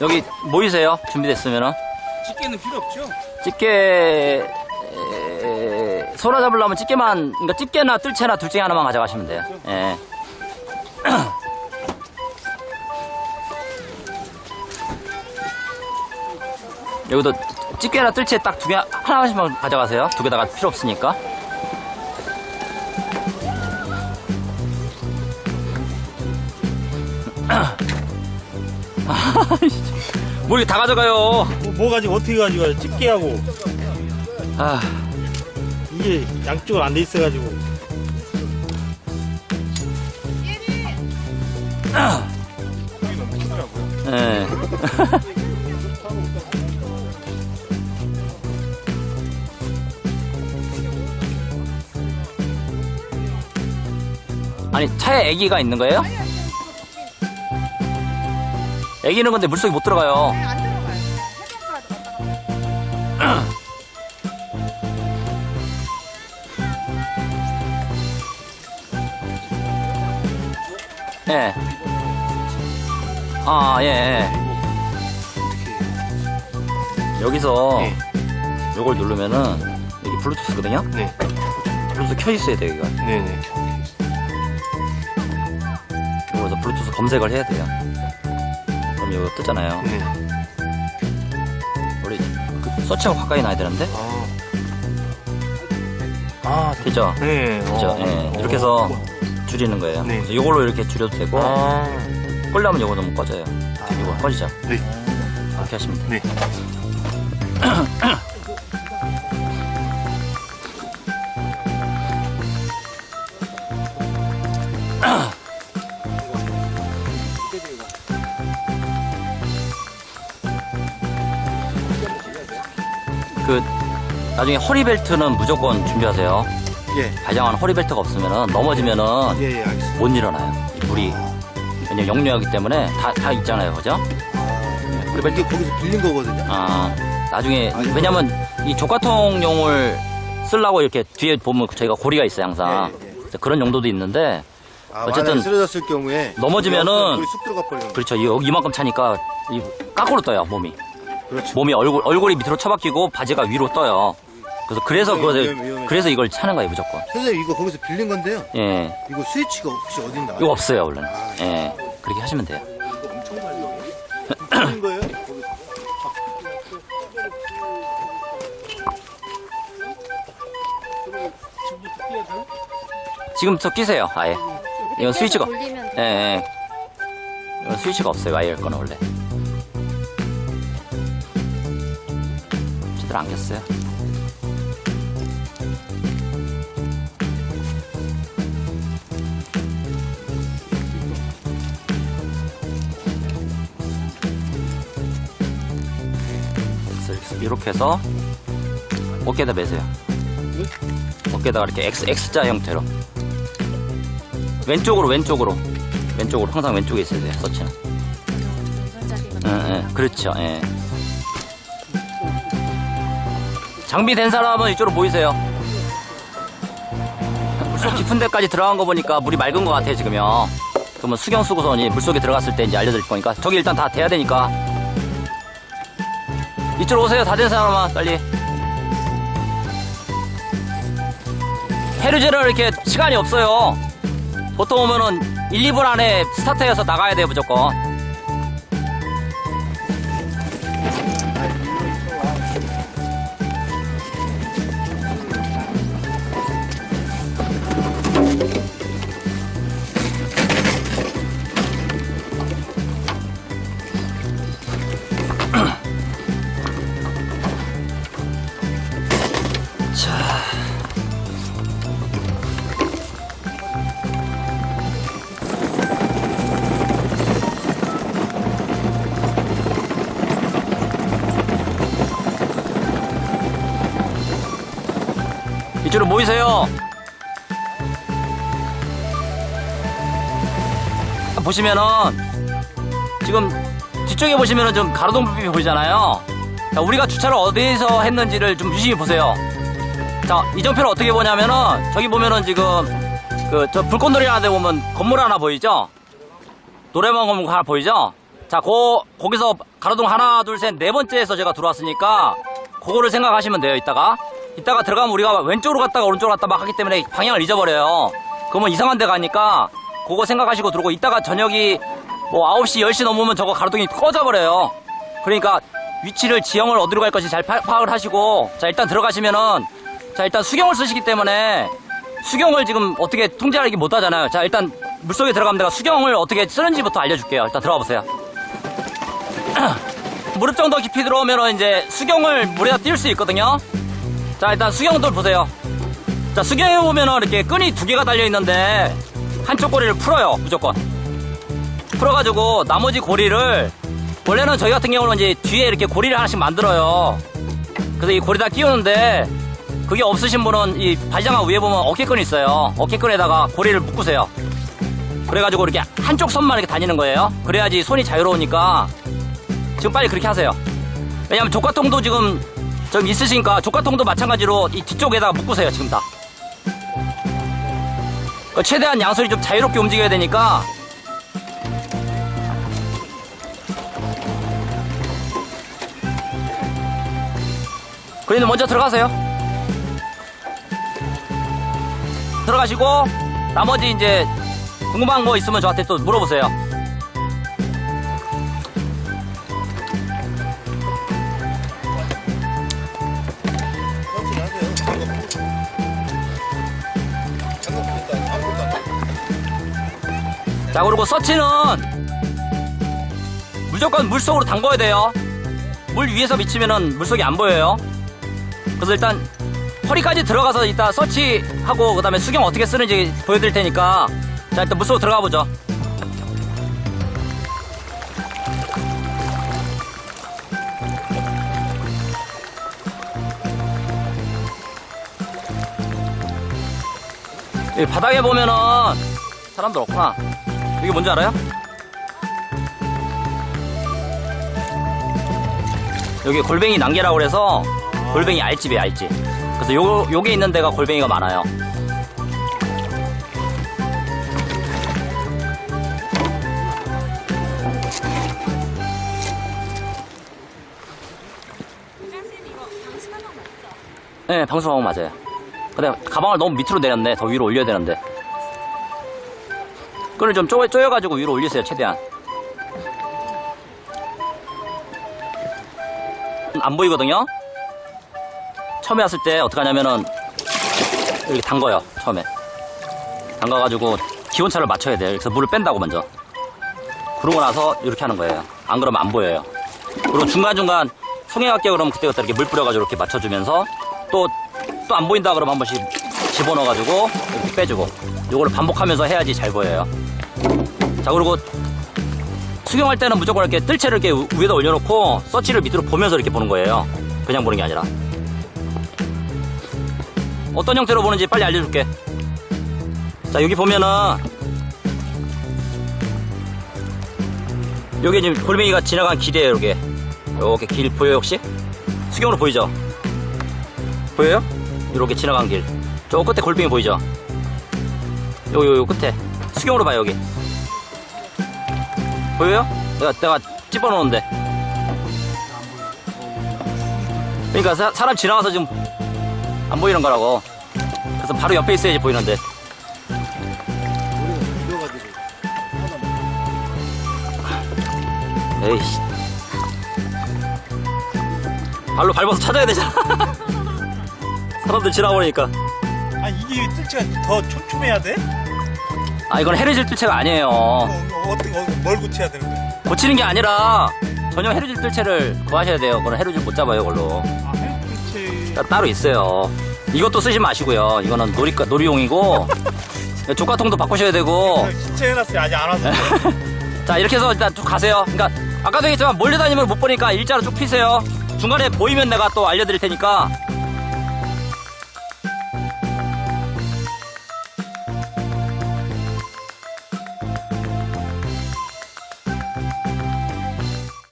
여기 모이세요. 준비됐으면은. 집게는 필요 없죠? 집게 에, 소라 잡으려면 집게만 그러니까 집게나 뜰채나 둘 중에 하나만 가져가시면 돼요. 예. 여기도 집게나 뜰채 딱 두 개 하나씩만 가져가세요. 두 개 다가 필요 없으니까. 뭐 이렇게 다 가져가요. 뭐, 뭐 가지고 어떻게 가지고 집게하고 아. 이게 양쪽으로 안 돼 있어가지고 예. 아니 차에 애기가 있는 거예요? 애기는 근데 물속에 못 들어가요. 안 들어가요. 해변가로 갔다가 예. 아, 예, 예. 여기서 네. 요걸 누르면은 여기 블루투스거든요? 네. 블루투스 켜 있어야 돼요, 이거. 네네. 그래서 블루투스 검색을 해야 돼요. 그럼 이거 뜨잖아요. 네. 우리 그 서치하고 가까이 놔야 되는데? 아. 아, 그죠? 네. 어. 예. 이렇게 해서 줄이는 거예요. 네. 그래서 이걸로 이렇게 줄여도 되고, 아. 끌려면 이거 너무 꺼져요. 이거 꺼지죠? 네. 이렇게 하시면 돼요. 네. 그, 나중에 허리벨트는 무조건 준비하세요. 예. 가장한 허리벨트가 없으면은 넘어지면은 예, 예, 알겠습니다. 못 일어나요. 이 물이. 왜냐면 역류하기 때문에 다, 다 있잖아요. 그죠? 네, 허리벨트. 이게 거기서 빌린 거거든요. 아, 나중에, 아, 이거- 왜냐면 이 조가통용을 쓰려고 이렇게 뒤에 보면 저희가 고리가 있어요, 항상. 예, 예, 예. 그래서 그런 용도도 있는데, 아, 어쨌든 쓰러졌을 경우에 넘어지면은 물이 쑥 들어가 버리는 거. 그렇죠. 이- 여기 이만큼 차니까 이 까꾸로 떠요, 몸이. 그렇죠. 몸이 얼굴, 얼굴이 밑으로 처박히고 바지가 위로 떠요. 그래서, 그래서 위험, 그것을, 위험, 위험해. 그래서 이걸 차는 거예요, 무조건. 선생님 이거 거기서 빌린 건데요. 예. 이거 스위치가 혹시 어디 있나? 이거 없어요, 원래는. 예. 그렇게 하시면 돼요. 빌린 거예요? 지금부터 끼세요, 아예. 이건 스위치가, 예, 예. 이건 스위치가 없어요, 와이어 거는 원래. 제대로 안 꼈어요. 그래서 이렇게 해서 어깨에다 매세요. 어깨에다가 이렇게 X, X자 형태로. 왼쪽으로, 왼쪽으로. 왼쪽으로. 항상 왼쪽에 있어야 돼요, 서치는. 예, 예. 그렇죠, 예. 장비 된 사람은 이쪽으로 모이세요. 물속 깊은 데까지 들어간 거 보니까 물이 맑은 것 같아요, 지금요. 그러면 수경 수구선이 물속에 들어갔을 때 이제 알려드릴 거니까. 저기 일단 다 돼야 되니까. 이쪽으로 오세요, 다 된 사람만, 빨리. 해류제를 이렇게 시간이 없어요. 보통 오면은 1, 2분 안에 스타트해서 나가야 돼요, 무조건. 이쪽으로 모이세요. 보시면은 지금 뒤쪽에 보시면은 좀 가로등 불빛이 보이잖아요. 자, 우리가 주차를 어디서 했는지를 좀 유심히 보세요. 자, 이정표를 어떻게 보냐면은 저기 보면은 지금 그 저 불꽃놀이 하나 데 보면 건물 하나 보이죠? 노래방 건물 하나 보이죠? 자, 고, 거기서 가로등 하나, 둘, 셋, 네 번째에서 제가 들어왔으니까, 그거를 생각하시면 돼요, 이따가. 이따가 들어가면 우리가 왼쪽으로 갔다가 오른쪽으로 갔다 막 하기 때문에 방향을 잊어버려요. 그러면 이상한 데 가니까, 그거 생각하시고 들어오고, 이따가 저녁이 뭐 9시, 10시 넘으면 저거 가로등이 꺼져버려요. 그러니까 위치를, 지형을 어디로 갈 것인지 잘 파, 파악을 하시고, 자, 일단 들어가시면은, 자, 일단 수경을 쓰시기 때문에, 수경을 지금 어떻게 통제하기 못 하잖아요. 자, 일단 물속에 들어가면 내가 수경을 어떻게 쓰는지부터 알려줄게요. 일단 들어가 보세요. 무릎 정도 깊이 들어오면 이제 수경을 물에다 띄울 수 있거든요. 자, 일단 수경들 보세요. 자, 수경에 보면은 이렇게 끈이 두 개가 달려 있는데 한쪽 고리를 풀어요. 무조건. 풀어가지고 나머지 고리를 원래는 저희 같은 경우는 이제 뒤에 이렇게 고리를 하나씩 만들어요. 그래서 이 고리다 끼우는데 그게 없으신 분은 이 바지장화 위에 보면 어깨끈이 있어요. 어깨끈에다가 고리를 묶으세요. 그래가지고 이렇게 한쪽 손만 이렇게 다니는 거예요. 그래야지 손이 자유로우니까 지금 빨리 그렇게 하세요. 왜냐면 조가통도 지금 좀 있으시니까 조가통도 마찬가지로 이 뒤쪽에다가 묶으세요. 지금 다. 그 최대한 양손이 좀 자유롭게 움직여야 되니까 그래도 먼저 들어가세요. 들어가시고 나머지 이제 궁금한 거 있으면 저한테 또 물어보세요. 자 그리고 서치는 무조건 물속으로 담궈야 돼요. 물 위에서 미치면은 물속이 안 보여요. 그래서 일단 허리까지 들어가서 이따 서치하고 그 다음에 수경 어떻게 쓰는지 보여드릴 테니까 자 일단 물속으로 들어가 보죠. 이 바닥에 보면은 사람들 없구나. 이게 뭔지 알아요? 여기 골뱅이 난개라고 그래서 골뱅이 알집이에요, 알집. 그래서 요, 요게 있는 데가 골뱅이가 많아요. 네, 방수하고 맞아요. 근데 가방을 너무 밑으로 내렸네. 더 위로 올려야 되는데. 끈을 좀 쪼여, 쪼여가지고 위로 올리세요, 최대한. 안 보이거든요? 처음에 왔을 때 어떻게 하냐면은, 이렇게 담궈요, 처음에. 담가가지고 기온차를 맞춰야 돼요. 그래서 물을 뺀다고 먼저. 그러고 나서 이렇게 하는 거예요. 안 그러면 안 보여요. 그리고 중간중간 송해갈게 그러면 그때그때 이렇게 물 뿌려가지고 이렇게 맞춰주면서 또, 또 안 보인다 그러면 한 번씩 집어넣어가지고 이렇게 빼주고 요거를 반복하면서 해야지 잘 보여요. 자, 그리고 수경할 때는 무조건 이렇게 뜰채를 이렇게 우- 위에다 올려놓고 서치를 밑으로 보면서 이렇게 보는 거예요. 그냥 보는 게 아니라. 어떤 형태로 보는지 빨리 알려줄게. 자, 여기 보면은 요게 지금 골뱅이가 지나간 길이에요, 요게. 요게 길 보여요, 혹시? 수경으로 보이죠? 보여요? 이렇게 지나간 길. 저 끝에 골뱅이 보이죠? 요, 요, 요 끝에. 수경으로 봐요, 여기. 보여요? 내가, 내가 찝어놓은데. 그러니까 사, 사람 지나가서 지금 안 보이는 거라고. 그래서 바로 옆에 있어야지 보이는데. 에이씨. 발로 밟아서 찾아야 되잖아. 사람들 지나버리니까. 아 이게 뜰채가 더 촘촘해야 돼? 아, 이건 헤르질 뜰채가 아니에요. 어, 어, 어떻게 어, 뭘 고쳐야 되는 거야? 고치는 게 아니라 전용 헤르질 뜰채를 구하셔야 돼요. 그건 헤르질 못 잡아요, 그걸로. 아 뜰채 따- 따로 있어요. 이것도 쓰지 마시고요. 이거는 놀이, 놀이용이고. 조가통도 바꾸셔야 되고. 신체 해놨어요 아직 안 와서 자, 이렇게 해서 일단 쭉 가세요. 그러니까, 아까도 얘기했지만 몰려다니면 못 보니까 일자로 쭉 피세요. 중간에 보이면 내가 또 알려드릴 테니까